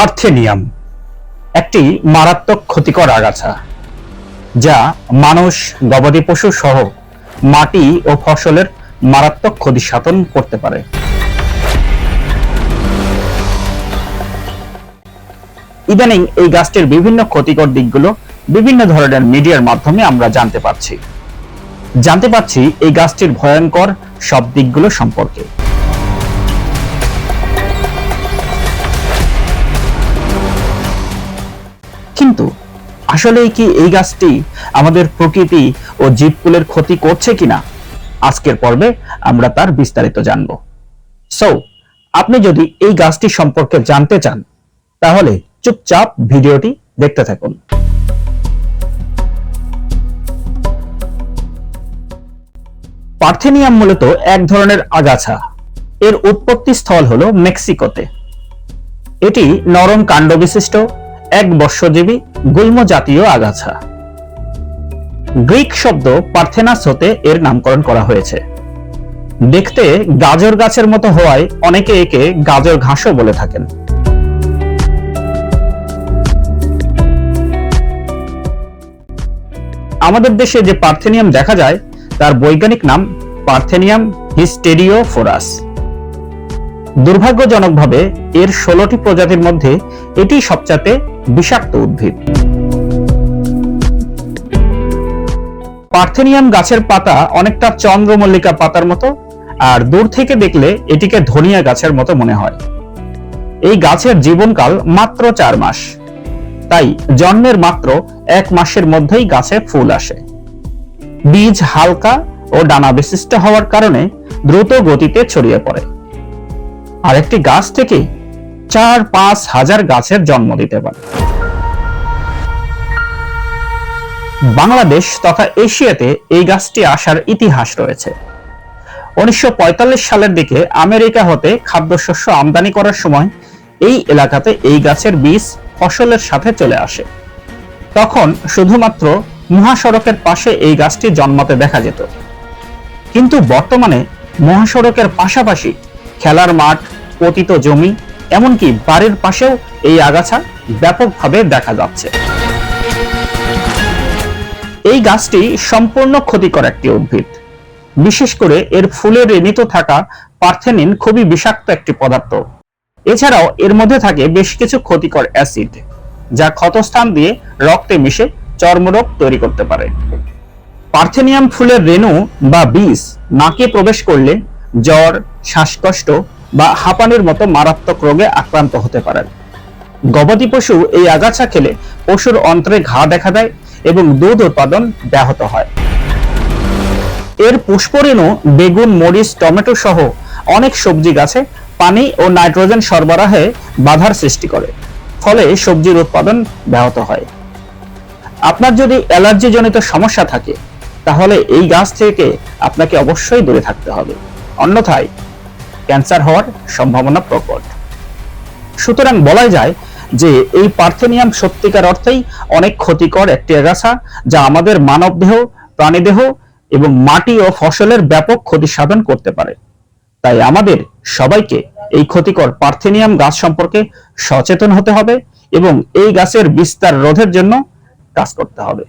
Parthenium একটি মারাত্মক ক্ষতিকর আগাছা, যা মানুষ, গবাদি পশু সহ মাটি ও ফসলের মারাত্মক ক্ষতি সাধন করতে পারে। ইদানিং এই গাছটির বিভিন্ন ক্ষতিকর দিকগুলো বিভিন্ন ধরনের মিডিয়ার মাধ্যমে আমরা জানতে পারছি। জানতে পারছি এই গাছটির ভয়ঙ্কর সব দিকগুলো সম্পর্কে। আসলেই কি এই গাছটি আমাদের প্রকৃতি ও জীবকুলের ক্ষতি করছে কিনা? আজকের পর্বে আমরা তার বিস্তারিত জানব। সো আপনি যদি এই গাছটি সম্পর্কে জানতে চান, তাহলে চুপচাপ ভিডিওটি দেখতে থাকুন। পার্থেনিয়াম মূলত এক ধরনের আগাছা। এর উৎপত্তি স্থল হলো মেক্সিকোতে। এটি নরম কাণ্ড বিশিষ্ট এক বর্ষজীবী গুল্ম জাতীয় আগাছা। গ্রিক শব্দ পার্থেনাস হতে এর নামকরণ করা হয়েছে। দেখতে গাজর গাছের মতো হওয়ায় অনেকে একে গাজর ঘাসও বলে থাকেন। আমাদের দেশে যে পার্থেনিয়াম দেখা যায়, তার বৈজ্ঞানিক নাম পার্থেনিয়াম হিস্টেরিওফোরাস। দুর্ভাগ্যজনকভাবে এর ষোলোটি প্রজাতির মধ্যে এটি সবচাইতে বিষাক্ত উদ্ভিদ। পার্থেনিয়াম গাছের পাতা অনেকটা চন্দ্রমল্লিকা পাতার মতো, আর দূর থেকে দেখলে এটিকে ধনিয়া গাছের মতো মনে হয়। এই গাছের জীবনকাল মাত্র চার মাস। তাই জন্মের মাত্র এক মাসের মধ্যেই গাছে ফুল আসে। বীজ হালকা ও ডানা বিশিষ্ট হওয়ার কারণে দ্রুত গতিতে ছড়িয়ে পড়ে। আর একটি গাছ থেকে চার পাঁচ হাজার গাছের জন্ম দিতে পারে। বাংলাদেশ তথা এশিয়াতে এই গাছটি আসার ইতিহাস রয়েছে। উনিশশো পঁয়তাল্লিশ সালের দিকে আমেরিকা হতে খাদ্যশস্য আমদানি করার সময় এই এলাকাতে এই গাছের বীজ ফসলের সাথে চলে আসে। তখন শুধুমাত্র মহাসড়কের পাশে এই গাছটি জন্মাতে দেখা যেত। কিন্তু বর্তমানে মহাসড়কের পাশাপাশি খেলার মাঠ পতিত জমি, এমনকি বাড়ির পাশেও এই আগাছা ব্যাপকভাবে দেখা যাচ্ছে। এই গাছটি সম্পূর্ণ ক্ষতিকর একটি উদ্ভিদ। বিশেষ করে এর ফুলে রেমিত থাকা পার্থেনিন খুবই বিষাক্ত একটি পদার্থ। এছাড়াও এর মধ্যে থাকে বেশ কিছু ক্ষতিকর অ্যাসিড, যা ক্ষতস্থান দিয়ে রক্তে মিশে চর্মরোগ তৈরি করতে পারে। পার্থেনিয়াম ফুলের রেণু বা বীজ নাকে প্রবেশ করলে জ্বর শ্বাসকষ্ট বা হাঁপানির মতো মারাত্মক রোগে আক্রান্ত হতে পারেন। গবাদি পশু এই আগাছা খেলে পশুর অন্ত্রে ঘা দেখা দেয় এবং দুধ উৎপাদন ব্যাহত হয়। এর পুষ্পরেণু বেগুন, মরিচ, টমেটো সহ অনেক সবজি গাছে পানি ও নাইট্রোজেন সরবরাহে বাধার সৃষ্টি করে, ফলে সবজির উৎপাদন ব্যাহত হয়। আপনার যদি অ্যালার্জি জনিত সমস্যা থাকে, তাহলে এই গাছ থেকে আপনাকে অবশ্যই দূরে থাকতে হবে। অন্যথায় ক্যান্সার হওয়ার সম্ভাবনা প্রকট। সুতরাং বলা যায় যে এই পার্থেনিয়াম সত্যিকার অর্থেই অনেক ক্ষতিকর একটি আগাছা যা আমাদের মানবদেহ, প্রাণীদেহ এবং মাটি ও ফসলের ব্যাপক ক্ষতি সাধন করতে পারে। তাই আমাদের সবাইকে এই ক্ষতিকর পার্থেনিয়াম গাছ সম্পর্কে সচেতন হতে হবে এবং এই গাছের বিস্তার রোধের জন্য কাজ করতে হবে।